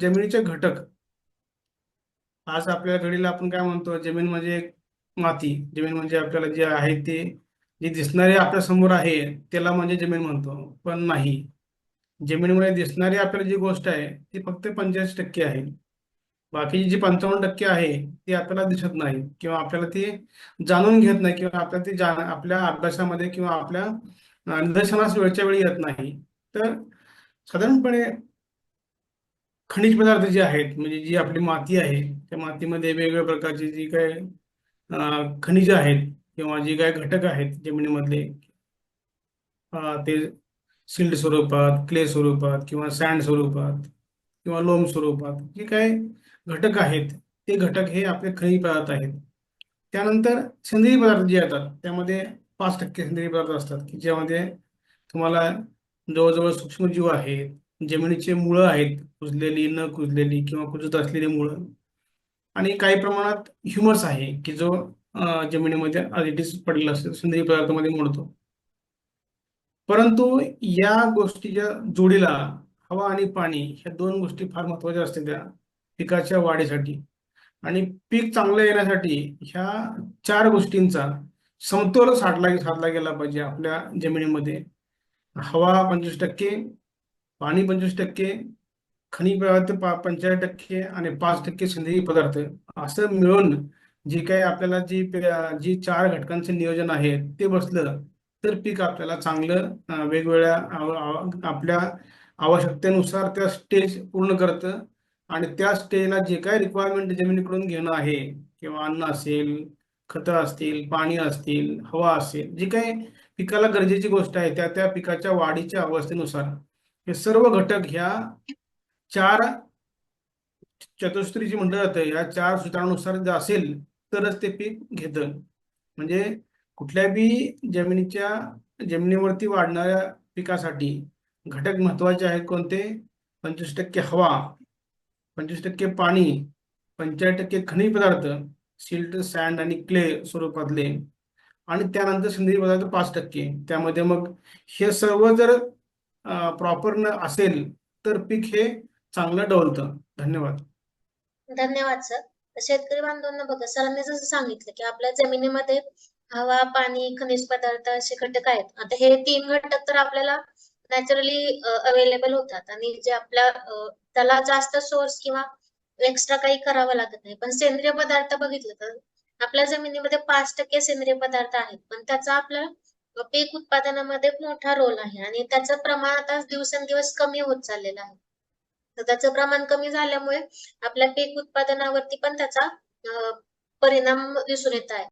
जमिनीचे घटक. आज आपल्या घडीला आपण काय म्हणतो? जमीन म्हणजे माती. जमीन म्हणजे आपल्याला जे आहे ते जे दिसणारे आपल्यासमोर आहे त्याला म्हणजे जमीन म्हणतो. पण नाही. जमिनीमध्ये दिसणारी आपल्याला जी गोष्ट आहे ती फक्त पंचेचाळीस टक्के आहे. बाकीची जी पंचावन्न टक्के आहे ती आपल्याला दिसत नाही. किंवा आपल्याला ती जाणून घेत नाही किंवा आपल्याला ती जाण आपल्या अभ्यासामध्ये किंवा आपल्या निदर्शनास वेळच्या वेळी येत नाही. तर साधारणपणे खनिज पदार्थ जे आहेत म्हणजे जी आपली माती आहे त्या मातीमध्ये वेगवेगळ्या प्रकारची जी काय खनिज आहेत किंवा जी काय घटक आहेत जमिनीमधले ते सिल्ड स्वरूपात क्ले स्वरूपात किंवा सँड स्वरूपात किंवा लोम स्वरूपात जे काय घटक आहेत ते घटक हे आपले खनिज पदार्थ आहेत. त्यानंतर सेंद्रिय पदार्थ जे येतात त्यामध्ये पाच टक्के सेंद्रिय पदार्थ असतात की ज्यामध्ये तुम्हाला जवळजवळ सूक्ष्मजीव आहेत जमिनीचे मुळं आहेत कुजलेली न कुजलेली किंवा कुजत असलेली मुळं. आणि काही प्रमाणात ह्युमस आहे की जो जमिनीमध्ये आधीच पडलेला असतो सेंद्रिय पदार्थामध्ये मोडतो. परंतु या गोष्टीच्या जोडीला हवा आणि पाणी ह्या दोन गोष्टी फार महत्त्वाच्या असतात त्या पिकाच्या वाढीसाठी. आणि पीक चांगलं येण्यासाठी ह्या चार गोष्टींचा समतोल साधला साधला गेला पाहिजे आपल्या जमिनीमध्ये. हवा पंचवीस टक्के पाणी पंचवीस टक्के खनिज पदार्थ पा- पंचेचाळीस टक्के आणि पाच टक्के सेंद्रिय पदार्थ. असं मिळून जे काही आपल्याला जी जी चार घटकांचे नियोजन आहे ते बसलं तर पीक आपल्याला चांगलं वेगवेगळ्या आपल्या आवश्यकतेनुसार त्या स्टेज पूर्ण करतं. आणि त्या स्टेजला जे काही रिक्वायरमेंट जमिनीकडून घेणं आहे किंवा अन्न असेल खतं असतील पाणी असतील हवा असेल जी काही पिकाला गरजेची गोष्ट आहे त्या त्या पिकाच्या वाढीच्या अवस्थेनुसार हे सर्व घटक ह्या चार चतुस्त्री जी म्हटलं जातं या चार सूत्रानुसार जर असेल तरच ते पीक घेतं. म्हणजे कुठल्या बी जमिनीच्या जमिनीवरती वाढणाऱ्या पिकासाठी घटक महत्त्वाचे आहेत कोणते? पंचवीस टक्के हवा पंचवीस टक्के पाणी पंचाळीस टक्के खनिज पदार्थ सिल्ट सँड आणि क्ले स्वरूपातले. आणि त्यानंतर सेंद्रिय पदार्थ पाच टक्के. त्यामध्ये मग हे सर्व जर प्रॉपर असेल तर पीक हे चांगलं डवलतं. धन्यवाद. धन्यवाद सर शेतकरी बांधवांना बघा सरांनी जसं सांगितलं की आपल्या जमिनीमध्ये हवा पाणी खनिज पदार्थ असे घटक आहेत. आता हे तीन घटक तर आपल्याला नॅचरली अवेलेबल होतात. आणि जे आपल्या त्याला जास्त सोर्स किंवा एक्स्ट्रा काही करावं लागत नाही. पण सेंद्रिय पदार्थ बघितलं तर आपल्या जमिनीमध्ये पाच टक्के सेंद्रिय पदार्थ आहेत. पण त्याचा आपल्या पीक उत्पादनामध्ये मोठा रोल आहे आणि त्याचं प्रमाण आता दिवसेंदिवस कमी होत चाललेलं आहे. तर त्याचं प्रमाण कमी झाल्यामुळे आपल्या पीक उत्पादनावरती पण त्याचा परिणाम दिसून येत आहे.